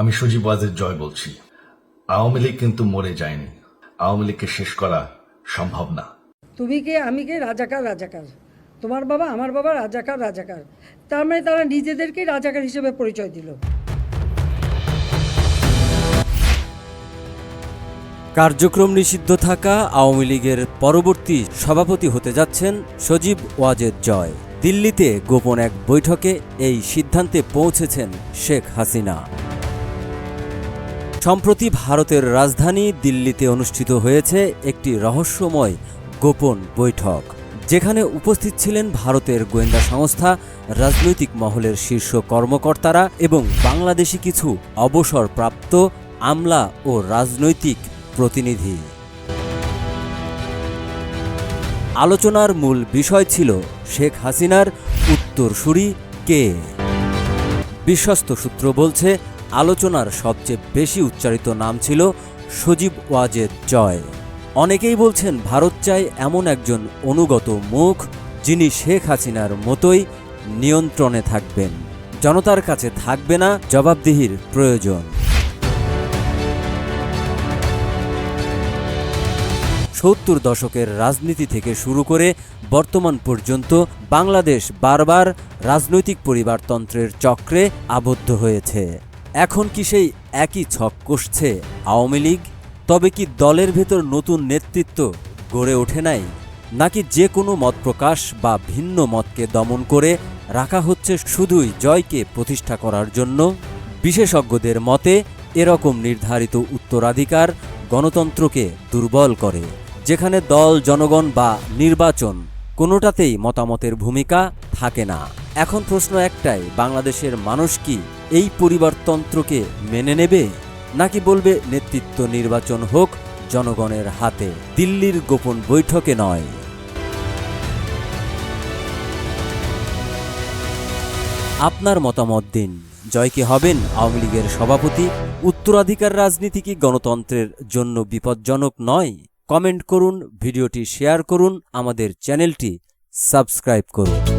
আমি সজীব ওয়াজের জয় বলছি। আওয়ামী লীগ কিন্তু মরে যায়নি। আওয়ামী লীগকে শেষ করা সম্ভব না। তুমি কে? আমি কে? রাজাকার রাজাকার। তোমার বাবা আমার বাবা রাজাকার রাজাকার। তার মানে তারা নিজেদেরকেই রাজাকার হিসেবে পরিচয় দিল। কার্যক্রম নিষিদ্ধ থাকা আওয়ামী লীগের পরবর্তী সভাপতি হতে যাচ্ছেন সজীব ওয়াজেদ জয়। দিল্লিতে গোপন এক বৈঠকে এই সিদ্ধান্তে পৌঁছেছেন শেখ হাসিনা। সম্প্রতি ভারতের রাজধানী দিল্লিতে অনুষ্ঠিত হয়েছে একটি রহস্যময় গোপন বৈঠক, যেখানে উপস্থিত ছিলেন ভারতের গোয়েন্দা সংস্থা, রাজনৈতিক মহলের শীর্ষ কর্মকর্তারা এবং বাংলাদেশি কিছু অবসরপ্রাপ্ত আমলা ও রাজনৈতিক প্রতিনিধি। আলোচনার মূল বিষয় ছিল শেখ হাসিনার উত্তরসূরি কে? বিশ্বস্ত সূত্র বলছে আলোচনার সবচেয়ে বেশি উচ্চারিত নাম ছিল সজীব ওয়াজেদ জয়। অনেকেই বলছেন ভারত চায় এমন একজন অনুগত মুখ যিনি শেখ হাসিনার মতোই নিয়ন্ত্রণে থাকবেন। জনতার কাছে থাকবে না জবাবদিহির প্রয়োজন। সত্তর দশকের রাজনীতি থেকে শুরু করে বর্তমান পর্যন্ত বাংলাদেশ বারবার রাজনৈতিক পরিবারতন্ত্রের চক্রে আবদ্ধ হয়েছে। এখন কি সেই একই ছক কষছে আওয়ামী লীগ? তবে কি দলের ভেতর নতুন নেতৃত্ব গড়ে ওঠে নাই? নাকি যে কোনো মত প্রকাশ বা ভিন্ন মতকে দমন করে রাখা হচ্ছে শুধুই জয়কে প্রতিষ্ঠা করার জন্য? বিশেষজ্ঞদের মতে, এরকম নির্ধারিত উত্তরাধিকার গণতন্ত্রকে দুর্বল করে, যেখানে দল, জনগণ বা নির্বাচন কোনোটাতেই মতামতের ভূমিকা থাকে না। এখন প্রশ্ন একটাই, বাংলাদেশের মানুষ কি এই পরিবারতন্ত্রকে মেনে নেবে নাকি বলবে নেতৃত্ব নির্বাচন হোক জনগণের হাতে? দিল্লির গোপন বৈঠকে নয়। আপনার মতামত দিন। জয় কি হবেন আওয়ামী লীগের সভাপতি? উত্তরাধিকার রাজনীতি কি গণতন্ত্রের জন্য বিপজ্জনক নয়? কমেন্ট করুন, ভিডিওটি শেয়ার করুন, আমাদের চ্যানেলটি সাবস্ক্রাইব করুন।